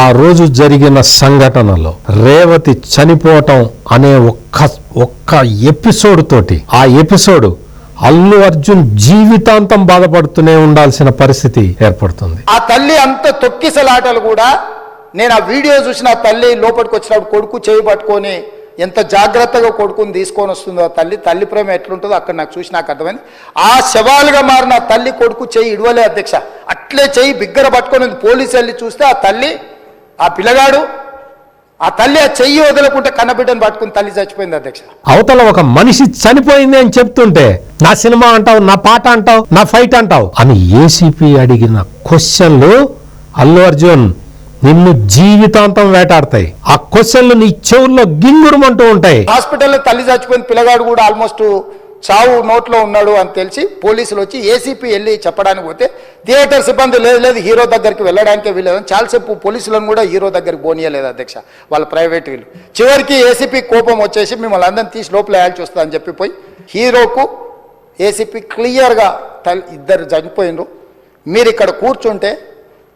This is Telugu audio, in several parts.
ఆ రోజు జరిగిన సంఘటనలో రేవతి చనిపోవటం అనే ఒక్క ఒక్క ఎపిసోడ్ తోటి ఆ ఎపిసోడ్ అల్లు అర్జున్ జీవితాంతం బాధపడుతూనే ఉండాల్సిన పరిస్థితి ఏర్పడుతుంది. ఆ తల్లి అంత తొక్కిసలాటలు కూడా నేను ఆ వీడియో చూసిన ఆ తల్లి లోపలికి వచ్చినప్పుడు కొడుకు చేయి పట్టుకొని ఎంత జాగ్రత్తగా కొడుకుని తీసుకొని వస్తుందో ఆ తల్లి తల్లి ప్రేమ ఎట్లుంటుందో అక్కడ నాకు చూసి నాకు అర్థమైంది. ఆ శవాలుగా మారిన తల్లి కొడుకు చేయి ఇడవలే అధ్యక్ష. అట్లే చేయి బిగ్గర పట్టుకొని పోలీసు వెళ్ళి చూస్తే ఆ తల్లి ఆ పిల్లగాడు ఆ తల్లి ఆ చెయ్యి వదలకుంటే కన్నబిడ్డను పట్టుకుని తల్లి చచ్చిపోయింది అధ్యక్ష. అవతల ఒక మనిషి చనిపోయింది అని చెప్తుంటే నా సినిమా అంటావు నా పాట అంటావు నా ఫైట్ అంటావు అని ఏసీపీ అడిగిన క్వశ్చన్లు అల్లు అర్జున్ నిన్ను జీవితాంతం వేటాడతాయి. ఆ క్వశ్చన్లు నీ చెవుల్లో గింగురుమంటూ ఉంటాయి. హాస్పిటల్లో తల్లి చచ్చిపోయిన పిల్లగాడు కూడా ఆల్మోస్ట్ చావు నోట్లో ఉన్నాడు అని తెలిసి పోలీసులు వచ్చి ఏసీపీ వెళ్ళి చెప్పడానికి పోతే థియేటర్ సిబ్బంది లేదు లేదు హీరో దగ్గరికి వెళ్ళడానికే వీలేదని చాలాసేపు పోలీసులను కూడా హీరో దగ్గరికి పోనీయలేదు అధ్యక్ష వాళ్ళ ప్రైవేట్ వీళ్ళు. చివరికి ఏసీపీ కోపం వచ్చేసి మిమ్మల్ని అందరిని తీసి లోపల వేయాల్సి వస్తుందని చెప్పి పోయి హీరోకు ఏసీపీ క్లియర్గా తల్ ఇద్దరు చనిపోయినరు మీరు ఇక్కడ కూర్చుంటే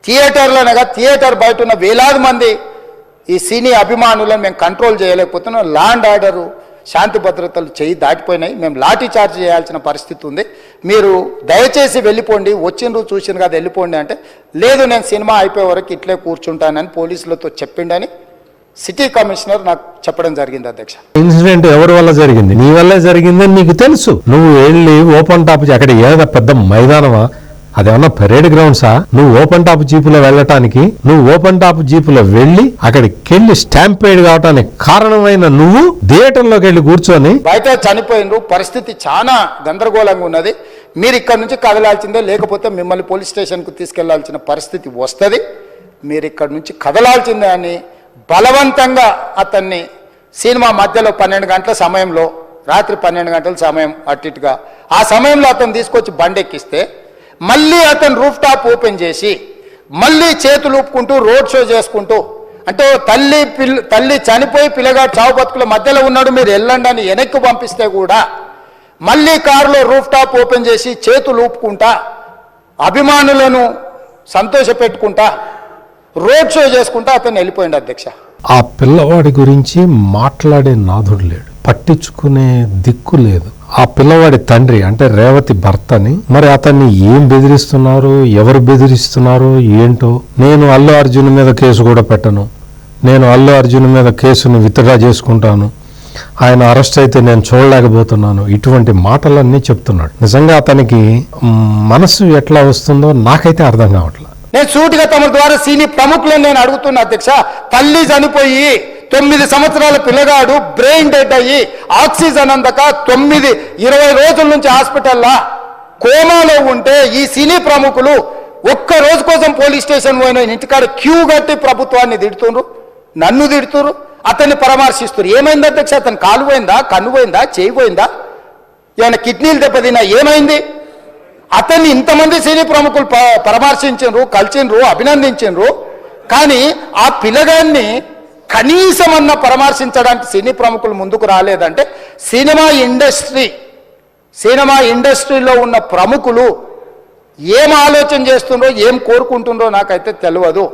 థియేటర్లోనగా థియేటర్ బయట ఉన్న వేలాది మంది ఈ సినీ అభిమానులను మేము కంట్రోల్ చేయలేకపోతున్నాం. ల్యాండ్ ఆర్డరు శాంతి భద్రతలు చేయి దాటిపోయినాయి. మేము లాఠీ చార్జ్ చేయాల్సిన పరిస్థితి ఉంది. మీరు దయచేసి వెళ్ళిపోండి. వచ్చిండ్రు చూసిండ్రు కదా వెళ్ళిపోండి అంటే లేదు నేను సినిమా అయిపోయే వరకు ఇట్లే కూర్చుంటానని పోలీసులతో చెప్పిండని సిటీ కమిషనర్ నాకు చెప్పడం జరిగింది అధ్యక్ష. ఇన్సిడెంట్ ఎవరి వల్ల జరిగింది? నీ వల్లే జరిగిందని నీకు తెలుసు. నువ్వు వెళ్ళి ఓపెన్ టాప్ అక్కడ ఏదో పెద్ద మైదానమా? అదేమన్నా పరేడ్ గ్రౌండ్సా నువ్వు ఓపెన్ టాప్ జీపులో వెళ్ళటానికి నువ్వు ఓపెన్ టాప్ జీపులో వెళ్ళి అక్కడికి వెళ్ళి స్టాంపేడ్ కావటానికి కారణమైన నువ్వు థియేటర్లోకి వెళ్ళి కూర్చొని బయట చనిపోయినరు పరిస్థితి చాలా గందరగోళంగా ఉన్నది. మీరు ఇక్కడ నుంచి కదలాల్సిందే లేకపోతే మిమ్మల్ని పోలీస్ స్టేషన్కు తీసుకెళ్ళాల్సిన పరిస్థితి వస్తుంది. మీరు ఇక్కడ నుంచి కదలాల్సిందే అని బలవంతంగా అతన్ని సినిమా మధ్యలో పన్నెండు గంటల సమయంలో రాత్రి పన్నెండు గంటల సమయం అటు ఇటుగా ఆ సమయంలో అతను తీసుకొచ్చి బండెక్కిస్తే మళ్ళీ అతను రూఫ్ టాప్ ఓపెన్ చేసి మళ్ళీ చేతులు ఊపుకుంటూ రోడ్ షో చేసుకుంటూ అంటే తల్లి పిల్ల తల్లి చనిపోయి పిల్లగాడు చావు బతుకుల మధ్యలో ఉన్నాడు మీరు వెళ్ళండి అని వెనక్కి పంపిస్తే కూడా మళ్ళీ కారులో రూఫ్ టాప్ ఓపెన్ చేసి చేతులు ఊపుకుంటా అభిమానులను సంతోషపెట్టుకుంటా రోడ్ షో చేసుకుంటా అతను వెళ్ళిపోయింది అధ్యక్ష. ఆ పిల్లవాడి గురించి మాట్లాడే నాథుడు లేడు. పట్టించుకునే దిక్కు లేదు. ఆ పిల్లవాడి తండ్రి అంటే రేవతి భర్తని మరి అతన్ని ఏం బెదిరిస్తున్నారు ఎవరు బెదిరిస్తున్నారు ఏంటో? నేను అల్లు అర్జున్ మీద కేసు కూడా పెట్టను. నేను అల్లు అర్జున్ మీద కేసును విత్డ్రా చేసుకుంటాను. ఆయన అరెస్ట్ అయితే నేను చూడలేకపోతున్నాను. ఇటువంటి మాటలన్నీ చెప్తున్నాడు. నిజంగా అతనికి మనసు ఎట్లా వస్తుందో నాకైతే అర్థం కావట్లేదు నేను సూటిగా తమ ద్వారా సీని ప్రముఖులను నేను అడుగుతున్నా అధ్యక్ష. తల్లి చనిపోయి తొమ్మిది సంవత్సరాల పిల్లగాడు బ్రెయిన్ డెడ్ అయ్యి ఆక్సిజన్ అందక తొమ్మిది ఇరవై రోజుల నుంచి హాస్పిటల్లా కోమాలో ఉంటే ఈ సినీ ప్రముఖులు ఒక్క రోజు కోసం పోలీస్ స్టేషన్ పోయిన ఇంటికాడ క్యూ కట్టి ప్రభుత్వాన్ని తిడుతుండ్రు నన్ను తిడుతురు అతన్ని పరామర్శిస్తున్నారు ఏమైంది అధ్యక్ష? అతను కాలు పోయిందా? కన్ను పోయిందా? చేయి పోయిందా? ఏమైనా కిడ్నీలు దెబ్బతిన్నా? ఏమైంది? అతన్ని ఇంతమంది సినీ ప్రముఖులు పరామర్శించు కలిసిండ్రు అభినందించిండ్రు. కానీ ఆ పిల్లగాన్ని కనీసమన్న పరామర్శించడానికి సినీ ప్రముఖులు ముందుకు రాలేదంటే సినిమా ఇండస్ట్రీ సినిమా ఇండస్ట్రీలో ఉన్న ప్రముఖులు ఏం ఆలోచన చేస్తుండ్రో ఏం కోరుకుంటుండ్రో నాకైతే తెలియదు